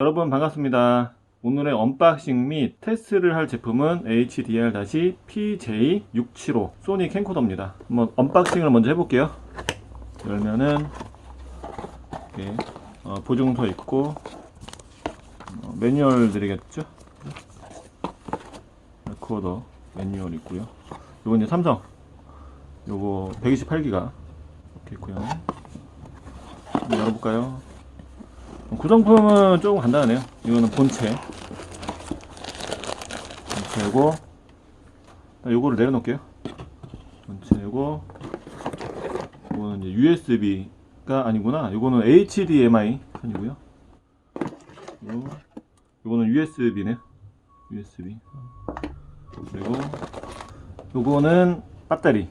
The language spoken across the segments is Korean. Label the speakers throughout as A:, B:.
A: 여러분 반갑습니다. 오늘의 언박싱 및 테스트를 할 제품은 HDR-PJ675 소니 캠코더입니다. 한번 언박싱을 먼저 해볼게요. 열면은 이렇게 어, 보증서 있고 어, 매뉴얼 드리겠죠? 레코더 매뉴얼 있고요. 요거 이제 삼성 요거 128기가 이렇게 있고요. 열어볼까요? 구성품은 조금 간단하네요. 이거는 본체. 본체고, 요거를 내려놓을게요. 본체고, 이거는 이제 USB가 아니구나. 요거는 HDMI 편이고요. 요, 요거는 USB네요. USB. 그리고, 요거는 배터리.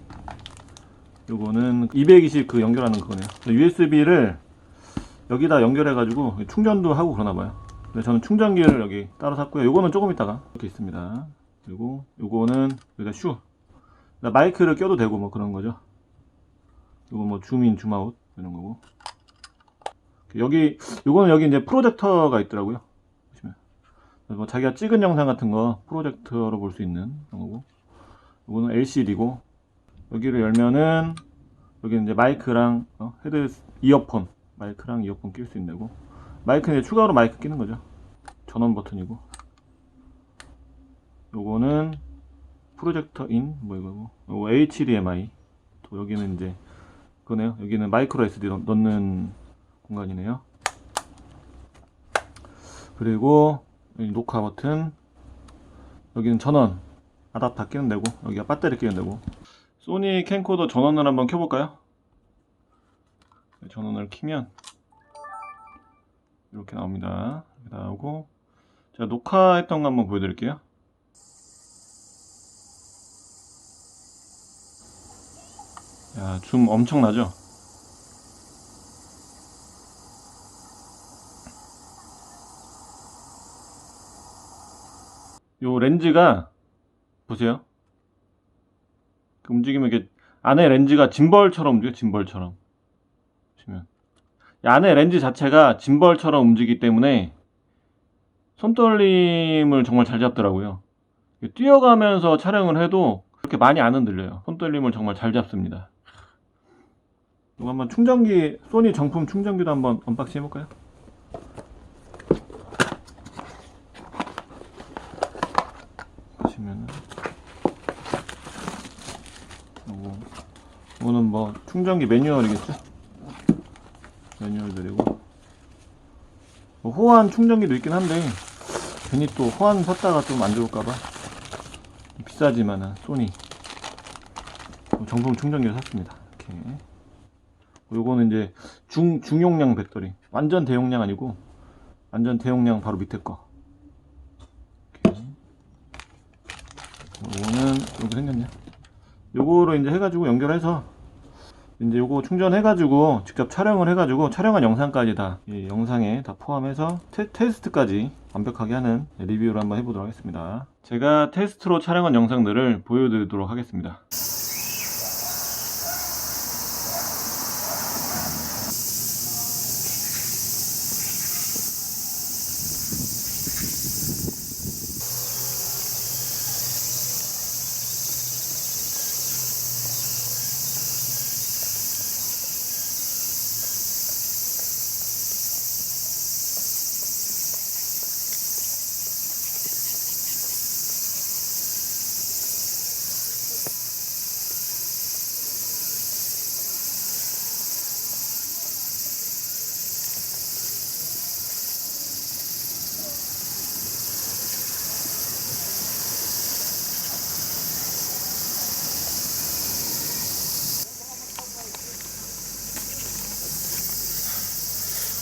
A: 요거는 220 그 연결하는 그거네요. USB를 여기다 연결해가지고 충전도 하고 그러나봐요. 근데 저는 충전기를 여기 따로 샀고요. 요거는 조금 있다가 이렇게 있습니다. 그리고 요거는 여기다 슈. 그러니까 마이크를 껴도 되고 뭐 그런 거죠. 요거 뭐 줌인, 줌아웃 이런 거고. 여기 요거는 여기 이제 프로젝터가 있더라고요. 보시면 뭐 자기가 찍은 영상 같은 거 프로젝터로 볼 수 있는 그런 거고. 요거는 LCD고 여기를 열면은 여기 이제 마이크랑 어, 헤드 이어폰 마이크랑 이어폰 낄수거 마이크는 추가로 마이크 끼는 거죠. 전원 버튼이고. 요거는 프로젝터 인 뭐 이거고. 요거 HDMI 또 여기는 이제 그거네요. 여기는 마이크로 SD 넣- 넣는 공간이네요. 그리고 여기 녹화 버튼. 여기는 전원. 아답터 끼는 데고. 여기가 배터리 끼는 데고. 소니 캠코더 전원을 한번 켜볼까요? 네, 전원을 키면 이렇게 나옵니다. 이렇게 나오고 제가 녹화했던 거 한번 보여드릴게요. 야, 줌 엄청나죠? 요 렌즈가 보세요. 그 움직이면 이게 안에 렌즈가 짐벌처럼 움직여 짐벌처럼. 안에 렌즈 자체가 짐벌처럼 움직이기 때문에 손떨림을 정말 잘 잡더라고요. 뛰어가면서 촬영을 해도 그렇게 많이 안 흔들려요. 손떨림을 정말 잘 잡습니다. 이거 한번 충전기 소니 정품 충전기도 한번 언박싱 해볼까요? 보시면은 요거 이거는 뭐 충전기 매뉴얼이겠죠? 매뉴얼들이고. 뭐 호환 충전기도 있긴 한데 괜히 또 호환 샀다가 좀 안 좋을까봐 비싸지만은 소니 정품 충전기를 샀습니다. 이렇게. 요거는 이제 중 중용량 배터리. 완전 대용량 아니고 완전 대용량 바로 밑에 거. 요거는 이렇게 생겼냐? 요거로 이제 해가지고 연결해서 이제 요거 충전해가지고 직접 촬영을 해가지고 촬영한 영상까지 다이 영상에 다 포함해서 테, 테스트까지 완벽하게 하는 리뷰를 한번 해보도록 하겠습니다. 제가 테스트로 촬영한 영상들을 보여드리도록 하겠습니다.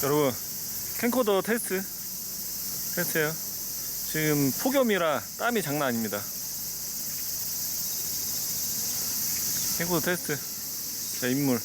A: 여러분 캠코더 테스트 테스트예요. 지금 폭염이라 땀이 장난 아닙니다. 캠코더 테스트. 자 인물